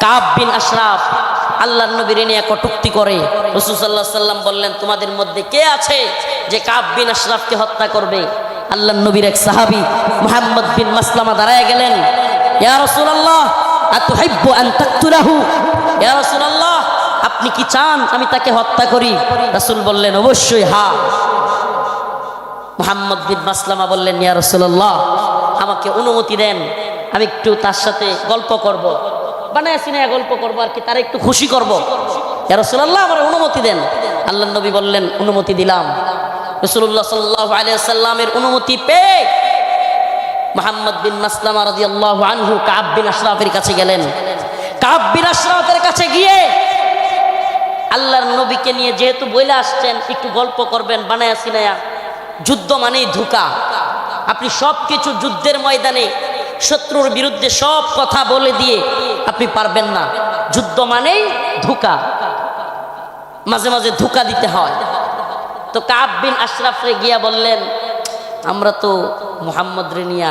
কাব বিন আশরাফ আল্লাহ নবীর নিয়ে কটুক্তি করে। রসুসাল্লাহ সাল্লাম বললেন, তোমাদের মধ্যে কে আছে যে কাব বিন আশরাফকে হত্যা করবে? আল্লাহ নবীর এক সাহাবি মোহাম্মদ বিন মাসলামা দাঁড়ায় গেলেন। আপনি কি চান আমি তাকে হত্যা করি? রাসূল বললেন, অবশ্যই, হা। মোহাম্মদ বিন মাসলামা বললেন, ইয়া রাসূলুল্লাহ, আমাকে অনুমতি দেন, আমি একটু তার সাথে গল্প করব। বানায় সিনে গল্প করব আর কি, তারা একটু খুশি করব। রাসূলুল্লাহ, আমার অনুমতি দেন। আল্লাহ নবী বললেন, অনুমতি দিলাম। রাসূলুল্লাহ সাল্লাল্লাহু আলাইহি সাল্লামের অনুমতি পেয়ে মোহাম্মদ বিন মাসলামা রাদিয়াল্লাহু আনহু কাব বিন আশরাফের কাছে গেলেন। কাব বিন আশরাফের কাছে গিয়ে আল্লাহর নবীকে নিয়ে যেহেতু বইলে আসছেন, একটু গল্প করবেন, বানায়া সিনায়া। যুদ্ধ মানেই ধোকা। আপনি সব কিছু যুদ্ধের ময়দানে শত্রুর বিরুদ্ধে সব কথা বলে দিয়ে আপনি পারবেন না। যুদ্ধ মানেই ধোকা। মাঝে মাঝে ধোকা দিতে হয়। তো কাব বিন আশরাফরে গিয়া বললেন, আমরা তো মোহাম্মদ রেনিয়া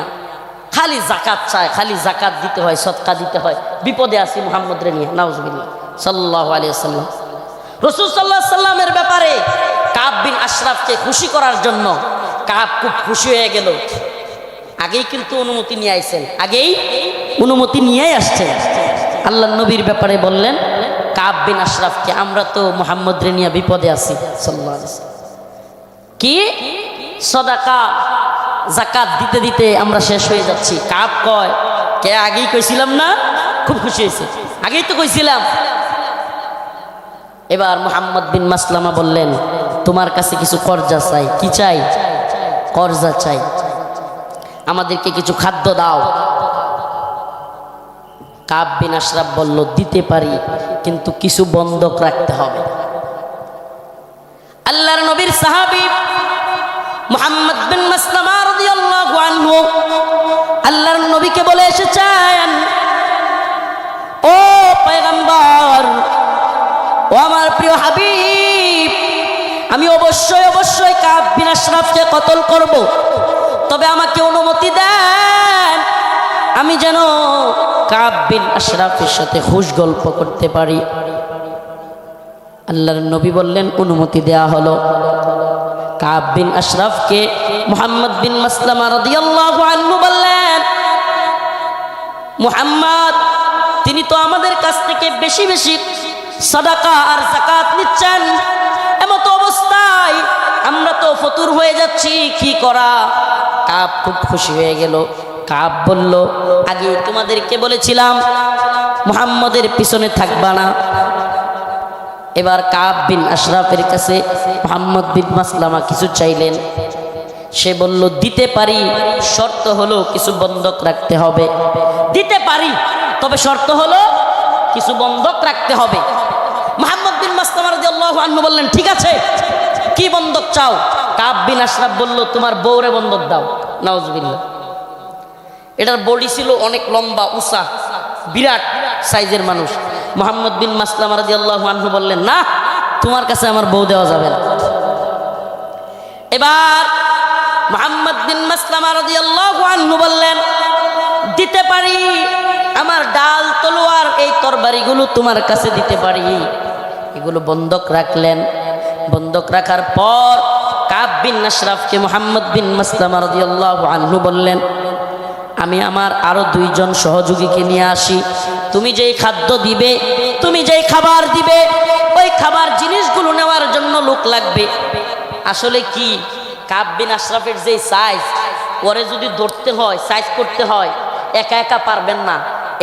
খালি জাকাত চায় খালি জাকাত দিতে হয়, সৎকা দিতে হয়। বিপদে আছি মোহাম্মদ রেনিয়া নাউজবিল্লা সাল্লাহ আলিয়া সাল্লাম রসুল সাল্লাহ সাল্লামের ব্যাপারে কাব বিন আশরাফকে খুশি করার জন্য কাব খুব খুশি হয়ে গেল। আগেই কিন্তু অনুমতি নিয়ে আইছেন। আগেই অনুমতি নিয়েই আসছেন। আল্লাহ নবীর ব্যাপারে বললেন, কাব বিন আশরাফকে আমরা তো মোহাম্মদ রেনিয়া বিপদে আছি। কি? সদাকা জাকাত দিতে দিতে আমরা শেষ হয়ে যাচ্ছি। কাপ কয়? কে আগেই কইছিলাম না? খুব খুশি হয়েছে। আগেই তো কইছিলাম। এবার মোহাম্মদ বিন মাসলামা বললেন, তোমার কাছে কিছু কর্জা চাই। কি চাই? কর্জা চাই। আমাদেরকে কিছু খাদ্য দাও। কাব বিন আশরাফ বলল, দিতে পারি, কিন্তু কিছু বন্ধক রাখতে হবে। আল্লাহর নবীর সাহাবী মুহাম্মদ বিন মাসলামা রাদিয়াল্লাহু আনহু আল্লাহর নবীকে বলে এসেছেন, ও পয়গম্বর, ও আমার প্রিয় হাবিব, আমি অবশ্যই অবশ্যই কাব বিন আশরাফকে কতল করব। তবে আমাকে অনুমতি দেন, আমি যেন কাব বিন আশরাফের সাথে খুশ গল্প করতে পারি। আল্লাহর নবী বললেন, অনুমতি দেয়া হলো। কাব বিন আশরাফকে মুহাম্মদ বিন মাসলামা রাদিয়াল্লাহু আনহু বললেন, মুহাম্মদ, তিনি তো আমাদের কাছ থেকে বেশি বেশি সাদাকা আর জাকাত নিচ্ছেন। এমত অবস্থায় আমরা তো ফতুর হয়ে যাচ্ছি, কি করা? কাব খুব খুশি হয়ে গেল। কাব বলল, আগে তোমাদেরকে বলেছিলাম, মুহাম্মদের পিছনে থাকবা না। এবার কাব বিন আশরাফের কাছে মোহাম্মদ বিন মাসলামা কিছু চাইলেন। সে বলল, দিতে পারি, শর্ত হলো কিছু বন্ধক রাখতে হবে। দিতে পারি, তবে শর্ত হলো কিছু বন্ধক রাখতে হবে। মোহাম্মদ বিন মাসলামা রাদিয়াল্লাহু আনহু বললেন, ঠিক আছে, কি বন্ধক চাও? কাব বিন আশরাফ বলল, তোমার বউরে বন্ধক দাও। নাউজুবিল্লাহ। এটার বডি ছিল অনেক লম্বা, উঁচা, বিরাট সাইজের মানুষ। মোহাম্মদ বিন মাসলাম রাজি আল্লাহ বললেন, না, তোমার কাছে আমার বউ দেওয়া যাবে না। এবার মোহাম্মদ বিন মাসলাম রাজি আল্লাহ আনহু বললেন, দিতে পারি, আমার ডাল, তলোয়ার, এই তরবারিগুলো তোমার কাছে দিতে পারি। এগুলো বন্ধক রাখলেন। বন্ধক রাখার পর কাব বিন আশরাফকে মোহাম্মদ বিন মাসলাম রাজি আল্লাহ আনহু বললেন আমি আমার আরও দুইজন সহযোগীকে নিয়ে আসি। তুমি যেই খাদ্য দিবে, তুমি যেই খাবার দিবে, ওই খাবার জিনিসগুলো নেওয়ার জন্য লোক লাগবে। আসলে কি? কাব বিন আশরাফের যেই সাইজ পরে যদি ধরতে হয় সাইজ করতে হয়, একা একা পারবেন না।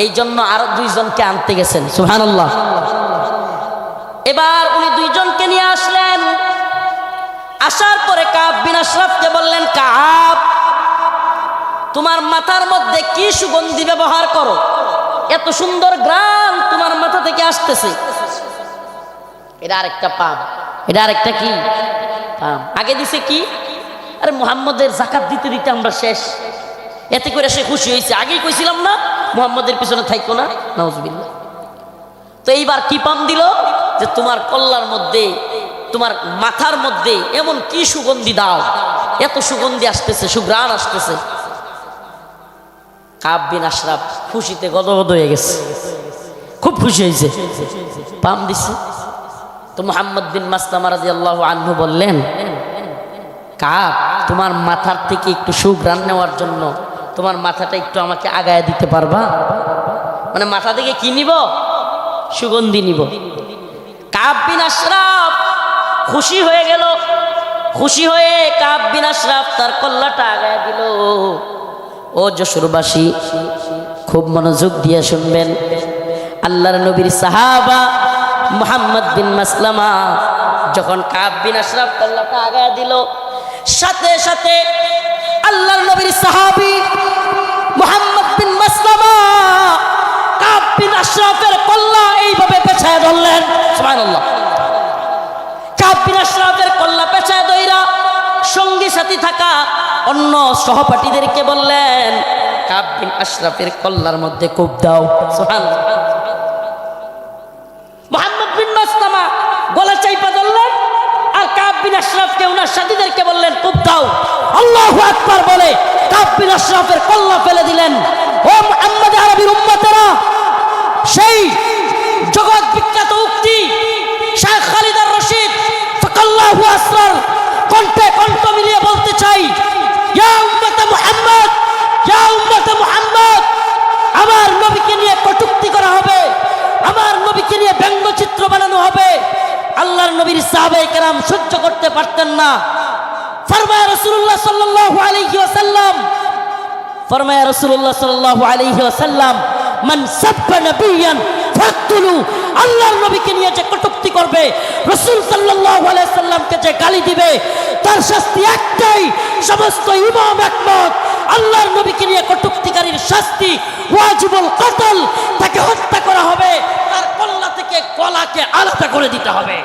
এই জন্য আরও দুইজনকে আনতে গেছেন সুহানুল্লাহ এবার উনি দুইজনকে নিয়ে আসলেন। আসার পরে কাব বিন আশরাফকে বললেন, কাব তোমার মাথার মধ্যে কি সুগন্ধি ব্যবহার করো? এত সুন্দর গ্রাম তোমার মাথা থেকে আসতেছে। এটা আরেকটা পাম। এটা আরেকটা কি? পাম। আগে দিছে কি? আরে মুহাম্মদের জাকাত দিতে দিতে আমরা শেষ। এতে করে সে খুশি হয়েছে। আগেই কইছিলাম না, মুহাম্মদের পিছনে থাইকো না। নজবিল্লা তো এইবার কি পাম দিল? যে তোমার কল্লার মধ্যে, তোমার মাথার মধ্যে এমন কি সুগন্ধি দাও। এত সুগন্ধি আসতেছে সুগ্রাণ আসতেছে। কাব বিন আশরাফ খুশিতে গদগদ হয়ে গেছে। খুব খুশি হয়েছে। পাম দিছে। তো মোহাম্মদ বিন মাসলামা রাজি আল্লাহ আনহু বললেন কাপ তোমার মাথার থেকে একটু সুগ্রাণ নেওয়ার জন্য তোমার মাথাটা একটু আমাকে আগায় দিতে পারবা? মানে মাথা থেকে কি নিব? সুগন্ধি নিব। কাব বিন আশরাফ খুশি হয়ে গেল। খুশি হয়ে কাব বিন আশরাফ তার কল্লাটা আগায় দিল। ও যশোরবাসী, খুব মনোযোগ দিয়ে শুনবেন। আল্লাহর নবীর সাহাবা মোহাম্মদ বিন মাসলামা যখন কাব বিন আশরাফ কল্লাটা আগায় দিল, সাথে সাথে আল্লাহর নবীর সাহাবি মোহাম্মদ বিন মাসলামা কাব বিন আশরাফের কল্লা এইভাবে পেছায় ধরলেন। সুবহানাল্লাহ। কাব বিন আশরাফের কল্লা পেছায় দইরা সঙ্গী সাথী থাকা অন্য সহপাঠীদেরকে বললেন কাবিন আশরাফের কল্লার মধ্যে কূপ দাও। গলা চাইপা ধরলেন আর কাবিন আশরাফকে ওনার সাথীদেরকে বললেন, কূপ দাও। আল্লাহ আকবার বলে কাবিন আশরাফের কল্লা ফেলে দিলেন। কণ্ঠে কণ্ঠ মিলিয়ে বলতে চাই আমার নবীকে নিয়ে কটূক্তি করা হবে, আমার নবীকে নিয়ে ব্যঙ্গচিত্র বানানো হবে। আল্লাহর নবীর সাহাবে কেরাম সহ্য করতে পারতেন না। ফরমায় রসুল্লাহ সাল্লাল্লাহু আলাইহি ওয়াসাল্লাম, ফরমায় রসুল্লাহ সাল্লাল্লাহু আলাইহি ওয়াসাল্লাম, মান সাব্বা নবিয়ান ফাকতুলু আল্লাহর নবীকে নিয়ে যে করবে, রসুল সাল্লাহামকে যে গালি দিবে, তার শাস্তি একটাই, সমস্ত ইমাম একমত, আল্লাহর নবীকে নিয়ে কটুক্তিকারীর শাস্তি, ওয়াজিবুল কতল, তাকে হত্যা করা হবে, তার কল্লা থেকে কলাকে আলাদা করে দিতে হবে।